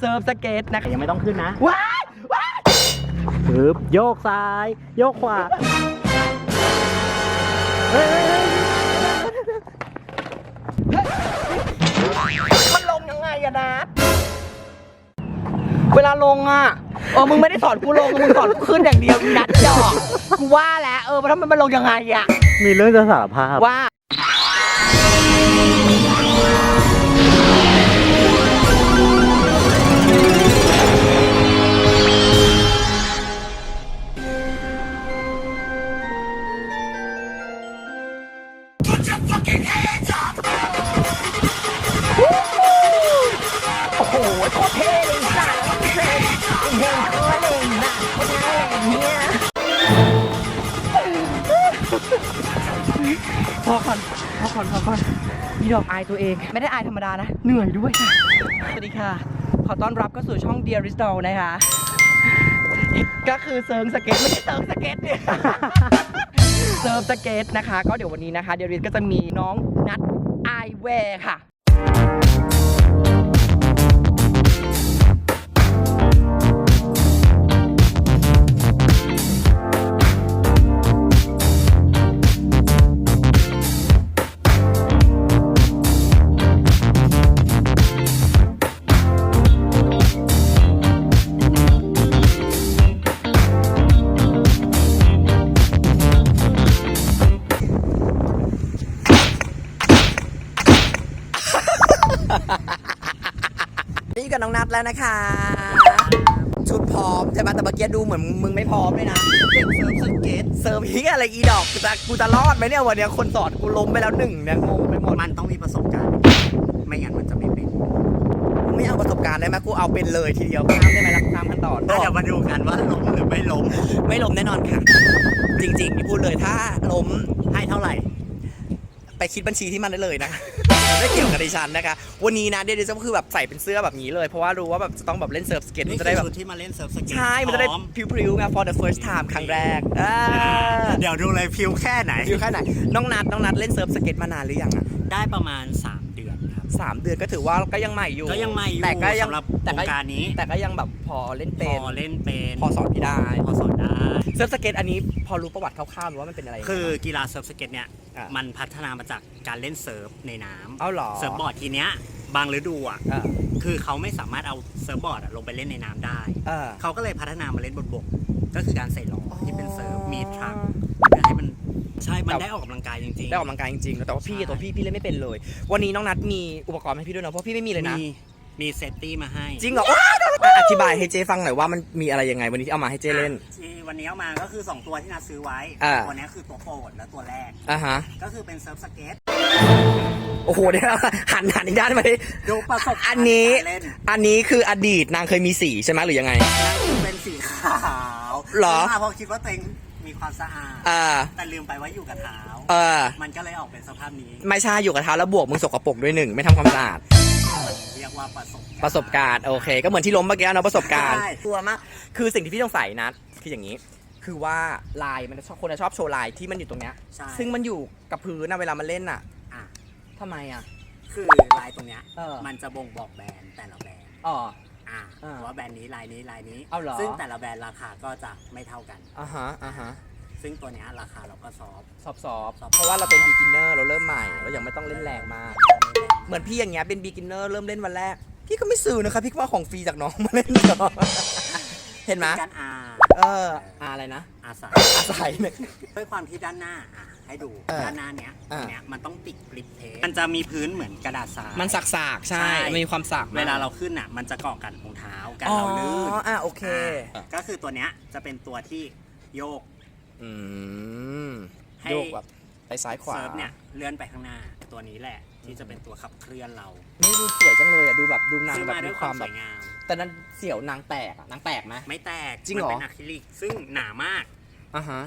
เซิร์ฟสเก็ตนะคะยังไม่ต้องขึ้นนะ ว้ายว้ายปึ๊บโยกซ้าย โยกขวาเฮ้ยเฮ้ยเฮ้ยมันลงยังไงอะนะ เวลาลงอะเออมึงไม่ได้สอนกูลง มึงสอนกูขึ้นอย่างเดียวอีนัดดอกกูว่าแล้วเออมันทำไมมันลงยังไงอะมีเรื่องจะสารภาพว่า ไม่ได้อายธรรมดานะ เหนื่อยด้วยค่ะ สวัสดีค่ะ ขอต้อนรับเข้าสู่ช่อง Dear r i s t o l นะคะ ก็คือเซิร์ฟสเก็ตไม่ใช่เซิร์ฟสเก็ตเนี่ยเซิร์ฟสเก็ตนะคะ ก็เดี๋ยววันนี้นะคะ เดียริสก็จะมีน้องนัดไอแวร์ค่ะ มื่อกี้ดูเหมือนมึงไม่พร้อมเลยนะเด็กเซิร์ฟสเก็ตเซิร์ฟเฮียอะไรอีดอกกูจะกูจะรอดไหมเนี่ยวันเนี้ยคนสอนกูล้มไปแล้วหนึ่งเนี่ยงงไปหมดมันต้องมีประสบการณ์ ไม่งั้นมันจะไม่เป็นไม่เอาประสบการณ์ได้ไหมกูเอาเป็นเลยทีเดียวข้ามได้ไหมล่ะข้ามขั้นตอนเดี๋ยวมาดูกันว่าล้มหรือไม่ล้ม ไม่ล้มแน่นอนค่ะ จริงๆที่พูดเลยถ้าล้มให้เท่าไหร่ ไปคิดบัญชีที่มันได้เลยนะ ไม่เกี่ยวกับดิฉันนะคะ วันนี้นะเดยวดิฉันก็คือแบบใส่เป็นเสื้อแบบนี้เลย เพราะว่ารู้ว่าแบบจะต้องแบบเล่นเซิร์ฟสเก็ตนี่มันจะคืได้อแบบชุดที่มาเล่นเซิร์ฟสเก็ตใช่มันจะได้พร้อพริ้วๆไง for the first time ครั้งแรกอ่าเดี๋ยวดูเลยพิวแค่ไหน อยู่แค่ไหนน้องนัดน้องนัดเล่นเซิร์ฟสเก็ตมานานหรือยังอะ ได้ประมาณ 3 เดือนครับสามเดือนก็ถือว่าก็ยังใหม่อยู่ก็ยังไม่อยู่แต่ก็ยังสำหรับแต่โครก็งการนี้ แต่ก็ยังแบบพอเล่นพเป็นอเล่นเป็นพอสอนพี่ได้พอสอนได้เซิร์ฟสเก็ตอันนี้พอรู้ประวัติคร่าวๆหรือว่ามันเป็นอะไรยังไงคือกีฬาเซิร์ฟสเก็ตเนี่ยอะมันพัฒนามาจากการเล่นเซิร์ฟในน้ำเอาเหรอเซิร์ฟบอร์ดทีเนี้ยบางฤดูอะเออคือเขาไม่สามารถเอาเซิร์ฟบอร์ดอะลงไปเล่นในน้ำได้เออเขาก็เลยพัฒนามาเล่นบนบกก็คือการใส่ล้อออที่เป็นเซิร์ฟมีทรัคเพื่อให้มัน ใช่ มันแต่ได้ออกกำลังกายจริงๆได้ออกกำลังกายจริงๆ แต่ว่าพี่ใช่ ตัวพี่พี่เล่นไม่เป็นเลย วันนี้น้องนัดมีอุปกรณ์ให้พี่ด้วยนะเพราะพี่ไม่มีเลยนะมีมีเซฟตี้มาให้จริงเหรอว้าวอะอธิบายให้เจฟังหน่อยว่ามันมีอะไรยังไงวันนี้ที่เอามาให้เจเล่น ที่วันนี้เอามาก็คือ 2 ตัวที่นัดซื้อไว้ อ่า ตัวเนี้ยคือตัวโปรดและตัวแรก อะฮะก็คือเป็นเซิร์ฟสเก็ตโอ้โหเดี๋ยวหันหันอีกด้านมาดิดูประสบการณ์อันนี้การเล่นอันนี้คืออดีตนางเคยมีสีใช่ไหมหรือยังไงนั่นคือเป็นสีขาวเหรอ ซื้มาเพราะคิดว่าตัวเอง มีความสะอาดอ่าแต่ลืมไปว่าอยู่กับเท้า เออ มันก็เลยออกเป็นสภาพนี้ไม่ใช่อยู่กับเท้าแล้วบวกมึงสกปรกด้วยหนึ่งไม่ทำความสะอาดเรียกว่าประสบการณ์ประสบการณ์โอเค ก็เหมือนที่ล้มเมื่อกี้เนาะประสบการณ์ ใช่กลัวมาก คือสิ่งที่พี่ต้องใส่นะ คืออย่างนี้ คือว่าลายมันจะชอบคนจะชอบโชว์ลายที่มันอยู่ตรงเนี้ย ใช่ซึ่งมันอยู่กับพื้นนะเวลามันเล่นอะอะทำไมอะ คือลายตรงเนี้ย เออ มันจะบ่งบอกแบรนด์แต่ละแบรนด์ อ๋อ อะอ่าว่าแบรนด์นี้ลายนี้ลายนี้ เอาเหรอ ซึ่งแต่ละแบรนด์ราคาก็จะไม่เท่ากัน อ่าฮะอ่าฮะซึ่งตัวเนี้ยราคาเราก็ซอฟต์ สอบสอบสอบ เพราะว่าเราเป็น beginner เราเริ่มใหม่เรายังไม่ต้องเล่นแรงมาก เหมือนพี่อย่างเงี้ยเป็น beginner เริ่มเล่นวันแรก พี่ก็ไม่ซื้อนะคะพี่ก็ว่าของฟรีจากน้องมาเล่นก่อนเห็นไหมการอาเอออะอะไรนะอาสาอาศัยเนี่ยด้วยความที่ด้านหน้าอะ ให้ดูเออด้านหน้าเนี้ยอ่าเนี้ยมันต้องติดกริปเทปมันจะมีพื้นเหมือนกระดาษทราย มันสักสากๆใช่ ใช่ มันมีความสักมกเวลาเราขึ้นอะ มันจะเกาะกันรองเท้ากันอ๋อเราลื่นอะโอเค อะก็คือตัวเนี้ยจะเป็นตัวที่โยก อืมให้ โยกแบบไปซ้ายขวาเซิร์ฟเนี่ยเลื่อนไปข้างหน้า ตัวนี้แหละ ที่จะเป็นตัวขับเคลื่อนเรานี่ดูสวยจังเลยอะดูแบบดูนางซื้อแบบมาด้มีวยคามมควาวแบสบวยงาม แต่นั้นเสี่ยวนางแตกอะนางแตกไหม ไม่แตกจริงเหรอ มันเป็นอะคริลิกซึ่งหนามาก อ่าฮะ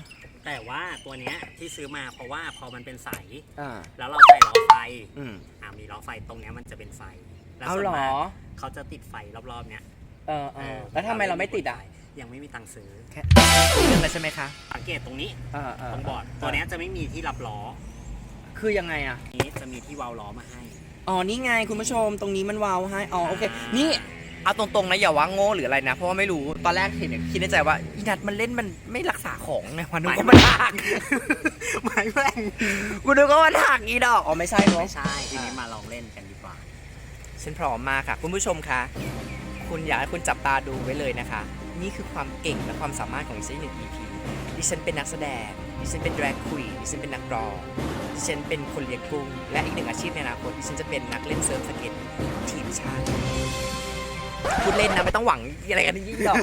แต่ว่าตัวเนี้ยที่ซื้อมาเพราะว่าพอมันเป็นใส อ่า แล้วเราใส่ล้อไฟอืม อ่ามีล้อไฟตรงเนี้ยมันจะเป็นไฟแล้วเอาส่วนเหรอ มากเขาจะติดไฟรอบๆเนี้ยเออเออแล้วทำไมเราไม่ติดอะยังไม่มีตังค์ซื้อ เรื่องอะไรใช่ไหมคะสังเกตตรงนี้เออเออตรงบอร์ดตัวเนี้ยจะไม่มีที่รับล้อคือยังไงอะ นี้จะมีที่วาล์วล้อมาให้ อ๋อ นี่ไงคุณผู้ชม ตรงนี้มันวาวให้ อ๋อ โอเค นี่ เอาตรงๆนะอย่าว่าโง่หรืออะไรนะ เพราะว่าไม่รู้ตอนแรกเห็นเนี่ยคิดในใจว่าอีนัทมันเล่นมันไม่รักษาของไงวันนึกว่ามันหักหมายแม่งกูนึกว่ามันหักอีดอกอ๋อไม่ใช่เนาะไม่ใช่ทีนี้มาลองเล่นกันดีกว่าฉันพร้อมมากค่ะ คุณผู้ชมคะคุณอยากให้คุณจับตาดูไว้เลยนะคะ นี่คือความเก่งและความสามารถของดิฉันหนึ่ง EP ดิฉันเป็นนักแสดงดิฉันเป็น drag queen ดิฉันเป็นนักร้องดิฉันเป็นคนเลี้ยงกุ้งและอีกหนึ่งอาชีพในอนาคตดิฉันจะเป็นนักเล่นเซิร์ฟสเก็ตทีมชาติ พูดเล่นนะไม่ต้องหวังอะไรกันยิ่งหรอก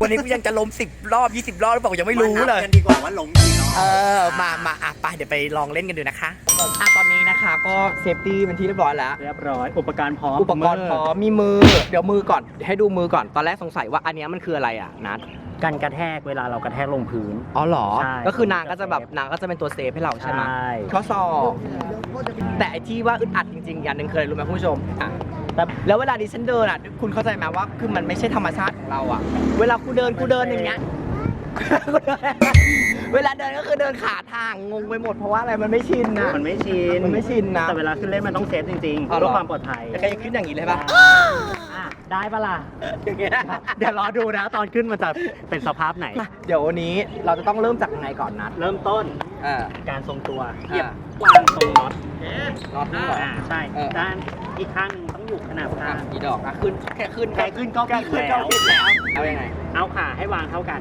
วันนี้กูยังจะล้มสิบรอบยี่สิบรอบหรือเปล่ากูยังไม่รู้านับเลยกันดีกว่าว่าล้มกี่รอบเออ มามาอะไปเดี๋ยวไปลองเล่นกันดูนะคะอะตอนนี้นะคะก็เซฟตี้เป็นที่เรียบร้อยแล้ว เรียบร้อย อุปกรณ์พร้อมอุปกรณ์พร้อมมีมือ เดี๋ยวมือก่อน ให้ดูมือก่อน ตอนแรกสงสัยว่าอันเนี้ยมันคืออะไรอะนัดกันกระแทกเวลาเรากระแทกลงพื้น อ๋อเหรอ ใช่ก็คือนางก็จะแบบนางก็จะเป็นตัวเซฟให้เราใช่ไหมใช่ ข้อศอกแต่ไอที่ว่าอึดอัดจริงๆอย่างหนึ่งเคยรู้ไหมคุณผู้ชมอะ แต่แล้วเวลาดิฉันเดินอะ คุณเข้าใจไหมว่า คือมันไม่ใช่ธรรมชาติของเราอะ เวลากูเดินกูเดินอย่างเงี้ย เวลาเดินก็คือเดินขาทางงงไปหมดเพราะว่าอะไรมันไม่ชินนะ มันไม่ชินมันไม่ชินนะแต่เวลาขึ้นเล่นมันต้องเซฟจริงๆอ๋อเหรอ เพื่อความปลอดภัยจะใครจะขึ้นอย่างนี้เลยปะอะได้ปะล่ะ อย่างเงี้ย เดี๋ยวรอดูนะ ตอนขึ้นมันจะเป็นสภาพไหนเดี๋ยววันนี้เราจะต้องเริ่มจากยังไงก่อนนัดเริ่มต้นเออการทรงตัวอ่าเหยียบวางตรงน็อตน็อตนี่เหรออ่าใช่เออด้านอีกข้างหนึงต้ องอยู่ขนาบอะข้างกี่ดอกอะขึ้นแค่ขึ้นแค่ขึ้นก็ผิดขึ้นแล้วก็ผิดแล้วเอายังไง เอาขาให้วางเท่ากัน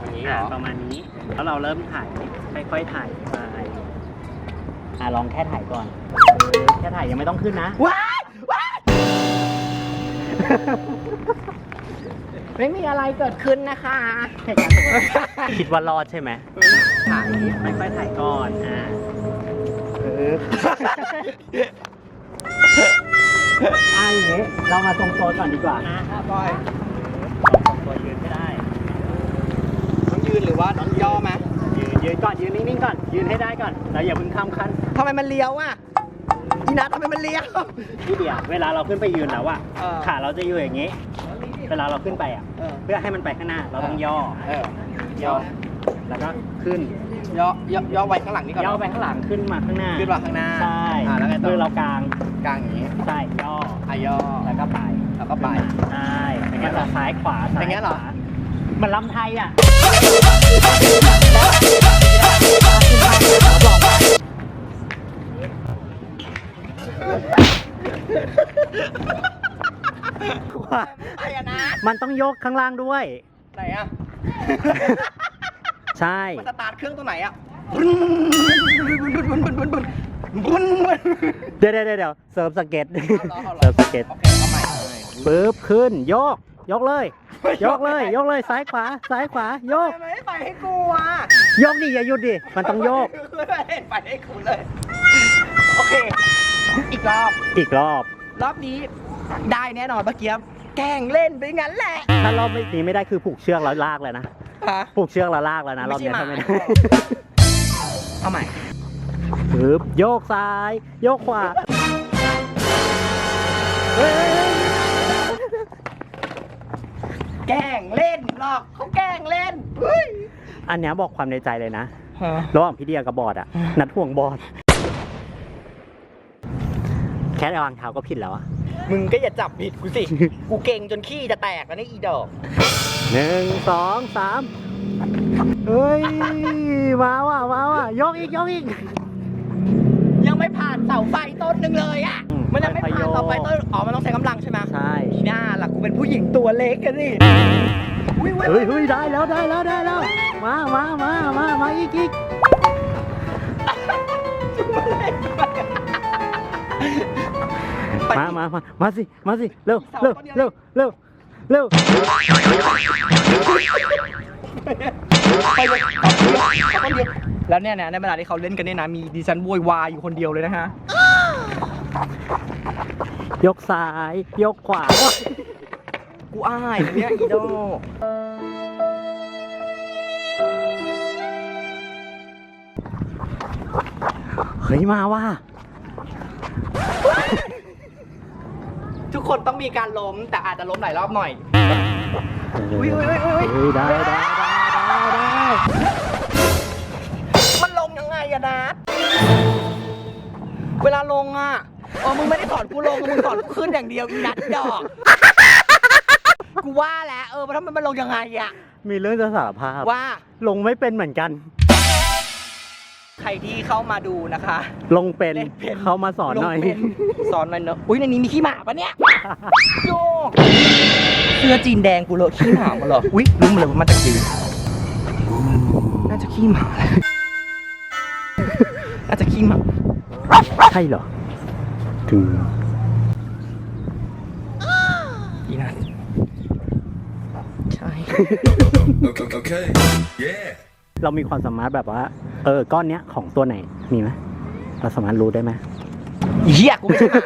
อย่างนี้เหรอ่าอประมาณนี้ แล้วเราเริ่มถ่ายค่อยๆถ่ายไปอ่าลองแค่ถ่ายก่อนเออแค่ถ่ายยังไม่ต้องขึ้นนะ ว้ายว้ายไม่มีอะไรเกิดขึ้นนะคะเหตุการณ์ปกติคิดว่ารอดใช่ไหมถ่ายไม่ค่อยถ่ายก่อนอ่าเอออ่าอย่างนี้เรามาทรงตัวก่อนดีกว่านะอะบอยทรงตัวยืนไม่ได้ต้องยืนหรือว่าต้องย่อไหมยืนยืนก่อนยืนนิ่งๆก่อน ยืนให้ได้ก่อนแล้วอย่าเพิ่งข้ามขั้นทำไมมันเลี้ยวอะอีนัททำไมมันเลี้ยวพี่เดียวเวลาเราขึ้นไปยืนแล้วอะเออขาเราจะอยู่อย่างนี้ เวลาเราขึ้นไปอะเออเพื่อให้มันไปข้างหน้าเราต้องย่อเออย่อแล้วก็ขึ้นย่อย่อย่อไว้ข้างหลังนี่ก่อนย่อไปข้างหลังขึ้นมาข้างหน้าขึ้นมาข้างหน้าใช่อ่าแล้วไงต่อมือเรากลาง กลางอย่างนี้ใช่ย่ออะย่อแล้วก็ไปแล้วก็ไป ใช่อย่างเงี้มันยเหรอจะซ้ายขวาซ้าอย่างเงี้ยเหรอ ขวามันลำไทยอะว่าไอ้อะนะมันต้องยกข้างล่างด้วย ไหนอะ ใช่ มันสตาร์ทเครื่องตัวไหนอะ บุ้นเดี๋ยวเดี๋ยวเดี๋ยวเสริมสเก็ตเสริมสเก็ตเปึ๊บขึ้นยก ยกเลย ยกเลย ยกเลยซ้ายขวาซ้ายขวายกไม่ไปให้กูอะยกดิอย่าหยุดดิมันต้องยกไปให้กูเลยโอเค อีกรอบอีกรอบ รอบนี้ได้แน่นอนเะเกียบแกงเล่นไปงั้นแหละ ถ้ารอบนี้ไม่ได้คือผูกเชือกแล้วลากเลยนะ ผูกเชือกแล้วลากแล้วนะรอบนี้ทำไม่ได้เอาใหม่ึบโยกซ้าย โยกขวาแกล้งเล่นหรอกเขาแกล้งเล่นเฮ้ยอันเนี้ยบอกความในใจเลยนะ ระหว่างพี่เดียกับบอดอะนัดห่วงบอด แค่วางเท้าก็ผิดแล้วอะมึงก็อย่าจับผิดกูสิ กูเก่งจนขี้จะแตกแล้วนี่อีดอกหนึ่งสองสามเฮ้ย มาว่ะ มาว่ะ ยกอีก ยกอีก ยังไม่ผ่านเสาไฟต้นหนึ่งเลยอะ อืมมันยังไม่ค่อยๆผ่านเสาไฟโยกต้นอ๋อมันต้องใช้กำลังใช่ไหมใช่พี่หน้าล่ะกูเป็นผู้หญิงตัวเล็กกันนี่อุ้ยอุ้ยเฮ้ยเฮ้ยได้แล้วได้แล้วได้แล้ว มามามามามาอีกอีกไปมามามามาสิมาสิเร็วเร็วเร็วเร็วเร็วไปเลยเอาไปเลยเอาไปเลย แล้วเนี่ยนะในเวลาที่เขาเล่นกันเนี่ยนะมีดิฉันโวยวายอยู่คนเดียวเลยนะฮะ ยกซ้าย ยกขวา กูอายนะเนี่ยอีโดเฮ้ยมาว่ะทุกคนต้องมีการล้มแต่อาจจะล้มหลายรอบหน่อย อุ๊ยอุ๊ยอุ๊ยอุ๊ยเฮ้ยได้ได้ได้ได้ได้มัน ลงยังไงอะนัดเวลาลงอะอ๋อมึงไม่ได้สอนกูลงมึงสอนกูขึ้นอย่างเดียวอีนัดอีดอกว่าแล้วเออมันทำไมมันลงยังไงอะมีเรื่องจะสารภาพว่าลงไม่เป็นเหมือนกัน ใครที่เข้ามาดูนะคะ ลงเป็นเล่นเป็น เขามาสอนหน่อย ลงเป็สอนหน่อยเนอะอุ้ยในนี้มีขี้หมาปะเนี่ยโยกเสื้อจีนแดงกูเลอะขี้หมามาเหรออุ้ยรู้มาเลยว่ามาจากจีนน่าจะขี้หมา น่าจะขี้หมาใช่เหรอ ถึงอีนัทใช่ Okay, okay. Yeah. เรามีความสามารถแบบว่า เออ ก้อนเนี้ยของตัวไหน มีไหมเราสามารถรู้ได้ไหมเหี้ยกูไม่ใช่หมา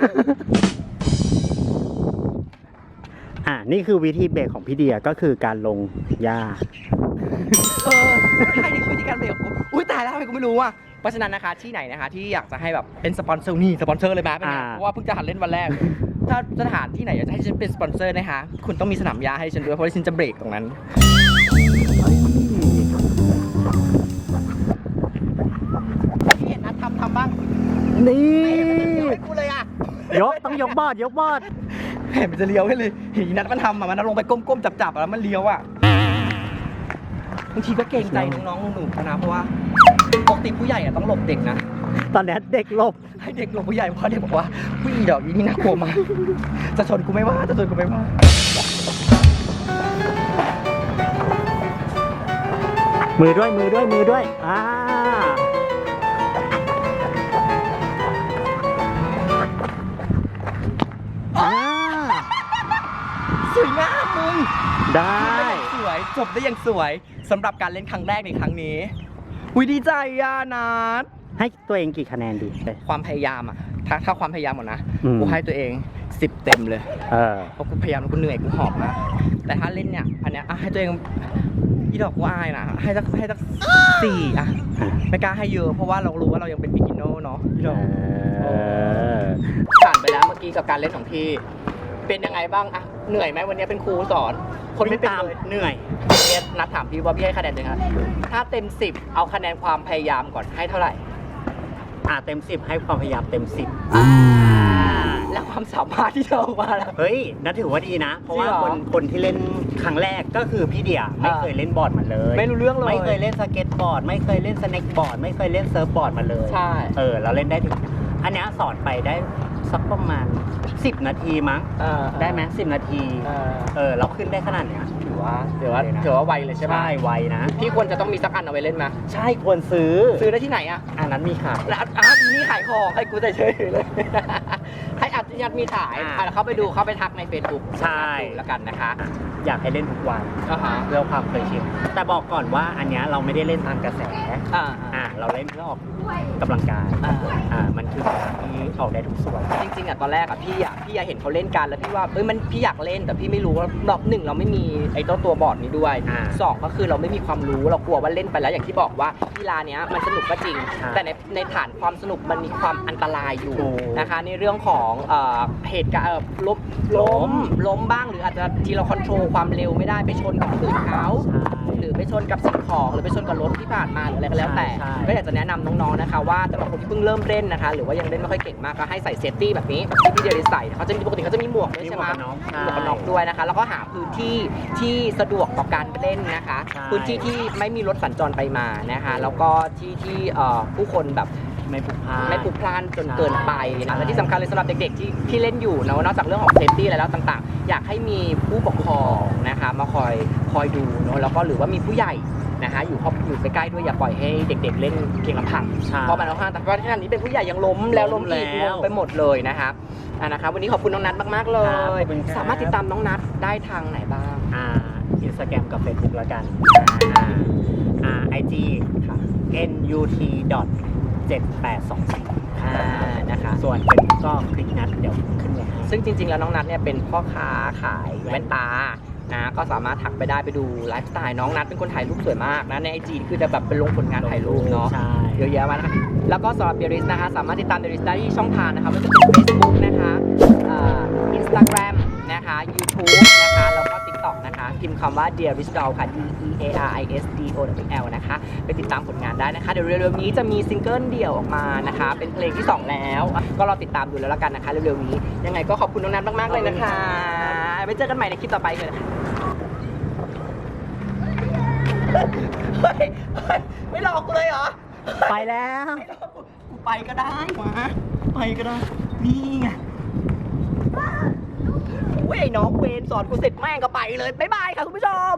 อ่า นี่คือวิธีเบรกของพี่เดียก็คือการลงหญ้า เออใช่นี่คือวิธีการเบรกของกูอุ้ยตายแล้วทำไมกูไม่รู้อะ เพราะฉะนั้นนะคะที่ไหนนะคะที่อยากจะให้แบบเป็นสปอนเซอร์นี่สปอนเซอร์เลยไหมเป็นไงอ่า เพราะว่าเพิ่งจะหัดเล่นวันแรก ถ้าสถานที่ไหนอยากจะให้ฉันเป็นสปอนเซอร์นะคะคุณต้องมีสนามหญ้าให้ฉันด้วยเพราะว่าฉันจะเบรกตรงนั้น ที่เห็นนัดทำทำบ้างนี่ไม่เห็นมันจะเลี้ยวให้กูเลยอะยกต้องยกบอดยกบอดเห็นมันจะเลี้ยวให้เลยเห็นอีนัดมันทำอะมันลงไปก้มๆจับๆอะแล้วมันเลี้ยวอะบางทีก็เกรงใจน้องๆหนูๆนะเพราะว่า ปกติผู้ใหญ่อะต้องหลบเด็กนะ ตอนเนี้ยเด็กหลบ ให้เด็กหลบผู้ใหญ่เพราะเด็กบอกว่าผู้หญิงดอกนี้นี่น่ากลัวมากจะชนกูไม่ว่าจะชนกูไม่ว่ามือด้วยมือด้วยมือด้วยอ่าอ่าสวยงามมึงได้ สวยจบได้อย่างสวยสำหรับการเล่นครั้งแรกในครั้งนี้ วิดีใจอะนัดให้ตัวเองกี่คะแนนดี ความพยายามอะถ้าถ้าความพยายามหมดนะอืม กูให้ตัวเอง10เต็มเลยเออ เพราะกูพยายามแล้วกูเหนื่อยกูหอบนะแต่ถ้าเล่นเนี่ยอันเนี้ยอะให้ตัวเองอีดอกกูอายนะให้สักให้สักสี่อะอะไม่กล้าให้เยอะเพราะว่าเรารู้ว่าเรายังเป็นบิ๊กินโนเนาะอีดอก เออ ผ่านไปแล้วเมื่อกี้กับการเล่นของพี่ เป็นยังไงบ้างอะเหนื่อยไหมวันนี้เป็นครูสอน คนไม่เป็นเลยเหนื่อยเอสนัดถามพี่ว่าพี่ให้คะแนนยังไงถ้าเต็ม10เอาคะแนนความพยายามก่อนให้เท่าไหร่ อ่าเต็มสิบให้ความพยายามเต็มสิบแล้วความสามารถที่จะออกมาล่ะ เฮ้ยนั่นถือว่าดีนะ เพราะว่าจริงเหรอคนคนที่เล่นครั้งแรกก็คือพี่เดียไม่อ่าเคยเล่นบอร์ดมาเลยไม่รู้เรื่องเลย ไม่เคยเล่นสเก็ตบอร์ด ไม่เคยเล่นสเน็กบอร์ด ไม่เคยเล่นเซิร์ฟบอร์ดมาเลย ใช่ เออเราเล่นได้ถึง อันเนี้ยสอนไปได้ สักประมาณ 10 นาทีมั้งเออได้ไหมสินาทีเออเออเราขึ้นได้ขนาดเนี้ย ถือว่าถือว่าเลยนะ ถือว่าไวเลยใช่ไหมใช่ไวนะ พี่ควรจะต้องมีสักอันเอาไว้เล่นไหมใช่ควรซื้อซื้อได้ที่ไหนอะอันนั้นมีขาย แล้วอะอีนี่ขายของให้กูแต่เฉยเลย ให้อัดยัดมีขายอ่า อะเข้าไปดูเข้าไปทักในเฟซบุ๊กใช่แล้วกันนะคะอยากให้เล่นทุกวันอ่าฮะเรื่องความเคยชินแต่บอกก่อนว่าอันเนี้ยเราไม่ได้เล่นตามกระแส อ่าอ่าเราเล่นเพื่อออก กำลังกายอ่าอ่ามันคือการที่ออกได้ทุกส่วน จริงๆอะตอนแรกอะพี่อะพี่อยากเห็นเขาเล่นกันแล้วพี่ว่าเอ้ยมันพี่อยากเล่นแต่พี่ไม่รู้ว่าดอกหนึ่งเราไม่มีไอ้เจ้าตัวบอร์ดนี้ด้วยอ่าสองก็คือเราไม่มีความรู้เรากลัวว่าเล่นไปแล้วอย่างที่บอกว่ากีฬาเนี้ยมันสนุกก็จริงใช่แต่ในในฐานความสนุกมันมีความอันตรายอยู่ถูกนะคะ ในเรื่องของเอ่อเหตุการณ์เอ่อล้มล้มล้มบ้างหรืออาจจะที่เราควบคุมความเร็วไม่ได้ไปชนกับคนอื่นเขาหรือไปชนกับสิ่งของหรือไปชนกับรถที่ผ่านมาหรืออะไรก็แล้วแต่ใช่ก็อยากจะแนะนำน้องๆนะคะว่าสำหรับคนที่เพิ่งเริ่มเล่นนะคะ หรือว่ายังเล่นไม่ค่อยเก่งมากก็ให้ใส่เซฟตี้แบบนี้แบบที่พี่เดียริใส่เขาจะมีปกติเขาจะมีหมวกด้วยมีใช่หมไหวมกกันน็อกหมวกกันน็อกด้วยนะคะ แล้วก็หาพื้นที่ที่สะดวกต่อการเล่นนะคะ ใช่ พื้นที่ที่ไม่มีรถสัญจรไปมานะคะ แล้วก็ที่ที่เอ่อผู้คนแบบ ไม่ผูกพันไม่พลุกพล่านจนเกินไปนะและที่สำคัญเลยสำหรับเด็กๆที่ที่เล่นอยู่เนอะนอกจากเรื่องของเซฟตี้อะไรแล้วต่างๆ อยากให้มีผู้ปกครองนะคะมาคอยคอยดูเนอะแล้วก็หรือว่ามีผู้ใหญ่ นะคะอยู่ครอบอยู่ใกล้ๆด้วยอย่าปล่อยให้เด็ก ๆ เล่นเพียงลำพังใช่เพราะมันเอาห้างแต่ว่าที่นั้นนี้เป็นผู้ใหญ่ยังล้มแล้วล้มอีกล้มแล้วงงไปหมดเลยนะคะอะนะคะวันนี้ขอบคุณน้องนัทมากๆเลครับยขอบคุณครับ สามารถติดตามน้องนัทได้ทางไหนบ้างอ่าอินสตาแกรมกับ Facebook แล้วกันอ่าอ่าไอจีค่ะ nut 7824อ่านะคะ ส่วน Facebook ก็คลิกนัดเดี๋ยวขึ้นไว้ให้ ซึ่งจริงๆ แล้วน้องนัทเนี่ยเป็นพ่อค้าขายแว่นตา นะก็สามารถทักไปได้ไปดูไลฟ์สไตล์น้องนัทเป็นคนถ่ายรูปสวยมากนะในไอจีคือจะแบบเป็นลงผลงานถ่ายรูปเนาะใช่เยอะแยะมากนะคะแล้วก็สำหรับเดริสนะคะสามารถติดตามเดริสได้ที่ช่องทางนะคะไม่ว่าจะเป็น Facebook นะคะอินสตาแกรมนะคะ YouTube นะคะแล้วก็ TikTok นะคะพิมพ์คำว่า d e a r i s d o l ค่ะ D E A R I S D O W L นะคะไปติดตามผลงานได้นะคะ เดี๋ยวเร็วๆนี้จะมีซิงเกิลเดี่ยวออกมานะคะ เป็นเพลงที่ 2 แล้ว ก็รอติดตามดูแล้วละกันนะคะ เร็วๆนี้ยังไงก็ขอบคุณน้องนัทมากๆเลยนะคะ ไว้เจอกันใหม่ในคลิปต่อไปเลยเฮ้ยเฮ้ยไม่หลอกกูเลยเหรอ ไปแล้ว กูไปก็ได้มาไปก็ได้ นี่ไงเว้ยน้องเวนสอนกูเสร็จแม่งก็ไปเลย บ๊ายบายค่ะคุณผู้ชม